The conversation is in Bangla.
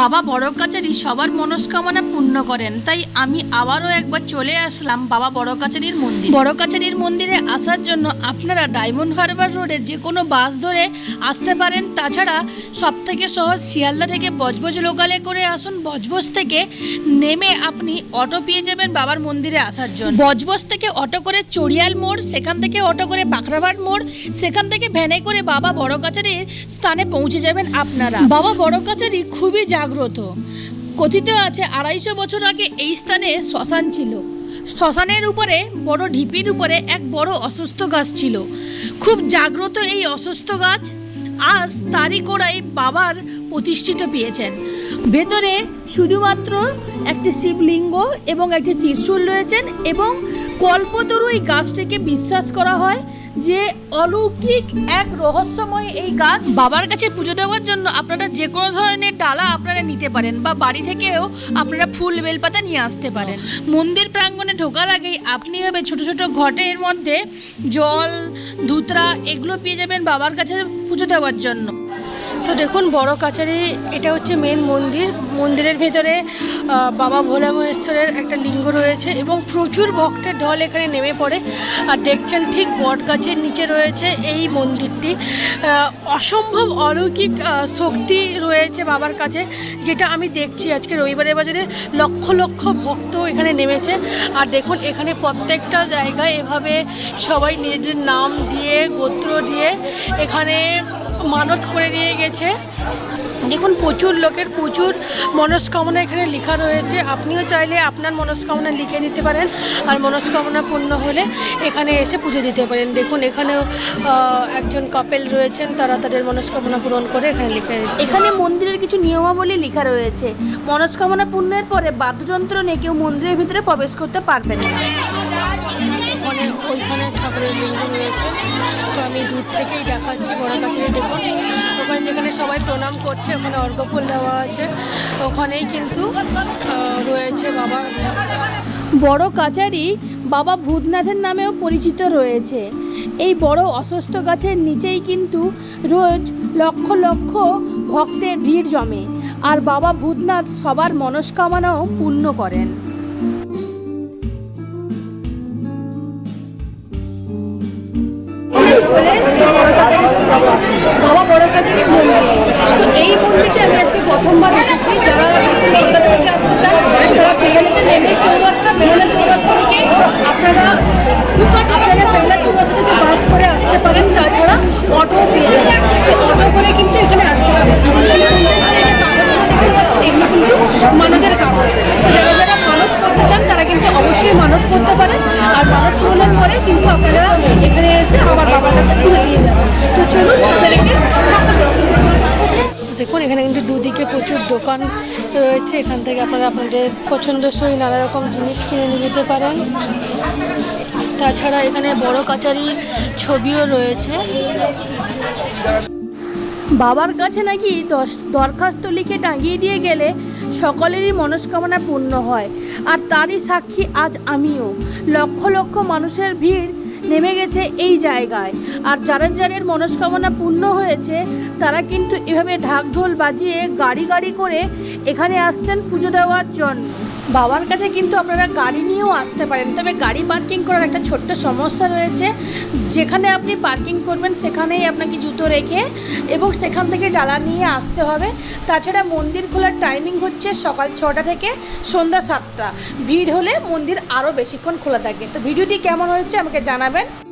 বাবা বড় কাচারি সবার মনস্কামনা পূর্ণ করেন, তাই আমি আবারও একবার চলে আসলাম বাবা বড় কাচারির মন্দির। বড় কাচারির মন্দিরে আসার জন্য আপনারা ডায়মন্ড হারবার রোডের যে কোনো বাস ধরে আসতে পারেন। তাছাড়া সব থেকে সহজ শিয়ালদা থেকে বজবজ লোকালে করে আসুন। বজবজ থেকে নেমে আপনি অটো পেয়ে যাবেন বাবার মন্দিরে আসার জন্য। বজবজ থেকে অটো করে চড়িয়াল মোড়, সেখান থেকে অটো করে বাখরাবাট মোড়, সেখান থেকে ভ্যানে করে বাবা বড় কাচারির স্থানে পৌঁছে যাবেন আপনারা। বাবা বড় কাচারি খুবই জাগ্রত। কথিত আছে, আড়াইশো বছর আগে এই স্থানে শ্মশান ছিল। শ্মশানের উপরে, বড় ঢিপির উপরে এক বড় অসুস্থ গাছ ছিল। খুব জাগ্রত এই অসুস্থ গাছ আজ তারই গোড়ায় বাবার প্রতিষ্ঠিত পেয়েছেন। ভেতরে শুধুমাত্র একটি শিবলিঙ্গ এবং একটি ত্রিশূল রয়েছেন এবং কল্পতরু এই গাছটিকে বিশ্বাস করা হয় যে অলৌকিক এক রহস্যময় এই গাছ বাবার কাছে পুজো দেওয়ার জন্য আপনারা যে কোনো ধরনের ডালা আপনারা নিতে পারেন বা বাড়ি থেকেও আপনারা ফুল বেলপাতা নিয়ে আসতে পারেন। মন্দির প্রাঙ্গণে ঢোকার আগেই আপনি হবে ছোট ছোট ঘটের মধ্যে জল, ধুতরা এগুলো পেয়ে যাবেন বাবার কাছে পুজো দেওয়ার জন্য। তো দেখুন, বড় কাছারি, এটা হচ্ছে মেন মন্দির। মন্দিরের ভেতরে বাবা ভোলা মহেশ্বরের একটা লিঙ্গ রয়েছে এবং প্রচুর ভক্তের ঢল এখানে নেমে পড়ে। আর দেখছেন ঠিক বট গাছের নিচে রয়েছে এই মন্দিরটি। অসম্ভব অলৌকিক শক্তি রয়েছে বাবার কাছে, যেটা আমি দেখছি আজকে রবিবারের বাজারে। লক্ষ লক্ষ ভক্ত এখানে নেমেছে। আর দেখুন, এখানে প্রত্যেকটা জায়গায় এভাবে সবাই নিজেদের নাম দিয়ে, গোত্র দিয়ে এখানে মানত করে নিয়ে গেছে। দেখুন, প্রচুর লোকের প্রচুর মনস্কামনা এখানে লেখা রয়েছে। আপনিও চাইলে আপনার মনস্কামনা লিখে নিতে পারেন আর মনস্কামনা পূর্ণ হলে এখানে এসে পুজো দিতে পারেন। দেখুন, এখানেও একজন কাপেল রয়েছেন, তারা তাদের মনস্কামনা পূরণ করে এখানে লিখে এখানে মন্দিরের কিছু নিয়মাবলী লেখা রয়েছে। মনস্কামনা পূর্ণের পরে বাদ্যযন্ত্র নিয়ে কেউ মন্দিরের ভিতরে প্রবেশ করতে পারবেন না। ওইখানে ঠাকুরের লিঙ্গ রয়েছে। তো আমি দূর থেকেই দেখাচ্ছি বড় কাছে দেখুন। ওখানে যেখানে সবাই প্রণাম করছে, ওখানে অর্ঘ্যফুল দেওয়া আছে। ওখানেই কিন্তু রয়েছে বাবা। বড় কাচারি বাবা ভূতনাথের নামেও পরিচিত রয়েছে। এই বড় অসুস্থ গাছের নিচেই কিন্তু রোজ লক্ষ লক্ষ ভক্তের ভিড় জমে। আর বাবা ভূতনাথ সবার মনস্কামনাও পূর্ণ করেন। চলে এসেছি বড় বাবা বড় মন্দির তো এই মন্দিরটা আমি আজকে প্রথমবার এসেছি যারা কলকাতা থেকে আসতে চান তারা বেহালাতে নেমে চৌরাস্তা বেহালা চৌরাস্তা থেকে আপনারা আপনারা চৌরাস্তা থেকে বাস করে আসতে পারেন তাছাড়া অটো অটো করে কিন্তু এখানে আসতে পারেন এগুলো কিন্তু মানদের কাগজ যারা যারা মানত করতে চান তারা কিন্তু অবশ্যই মানত করতে পারেন আর মানত পূরণের পরে কিন্তু আপনারা আমার বাবার কাছে তুলে দিয়ে যাবেন তো চলুন আপনাদেরকে দেখুন এখানে কিন্তু দুদিকে প্রচুর দোকান রয়েছে। এখান থেকে আপনারা আপনাদের পছন্দসই নানা রকম জিনিস কিনে নিয়ে যেতে পারেন। তাছাড়া এখানে বড় কাচারি ছবিও রয়েছে। বাবার কাছে নাকি দশ- দরখাস্ত লিখে টাঙিয়ে দিয়ে গেলে সকলেরই মনস্কামনা পূর্ণ হয়। আর তারই সাক্ষী আজ আমিও। লক্ষ লক্ষ মানুষের ভিড় নেমে গেছে এই জায়গায়। আর যাদের যাদের মনস্কামনা পূর্ণ হয়েছে, তারা কিন্তু এভাবে ঢাকঢোল বাজিয়ে গাড়ি গাড়ি করে এখানে আসছেন পুজো দেওয়ার জন্য। বাবার কাছে কিন্তু আপনারা গাড়ি নিয়েও আসতে পারেন, তবে গাড়ি পার্কিং করার একটা ছোট্ট সমস্যা রয়েছে। যেখানে আপনি পার্কিং করবেন, সেখানেই আপনাকে জুতো রেখে এবং সেখান থেকে ডালা নিয়ে আসতে হবে। তাছাড়া মন্দির খোলার টাইমিং হচ্ছে সকাল ছটা থেকে সন্ধ্যা সাতটা। ভিড় হলে মন্দির আরও বেশিক্ষণ খোলা থাকে। তো ভিডিওটি কেমন হয়েছে আমাকে জানাবেন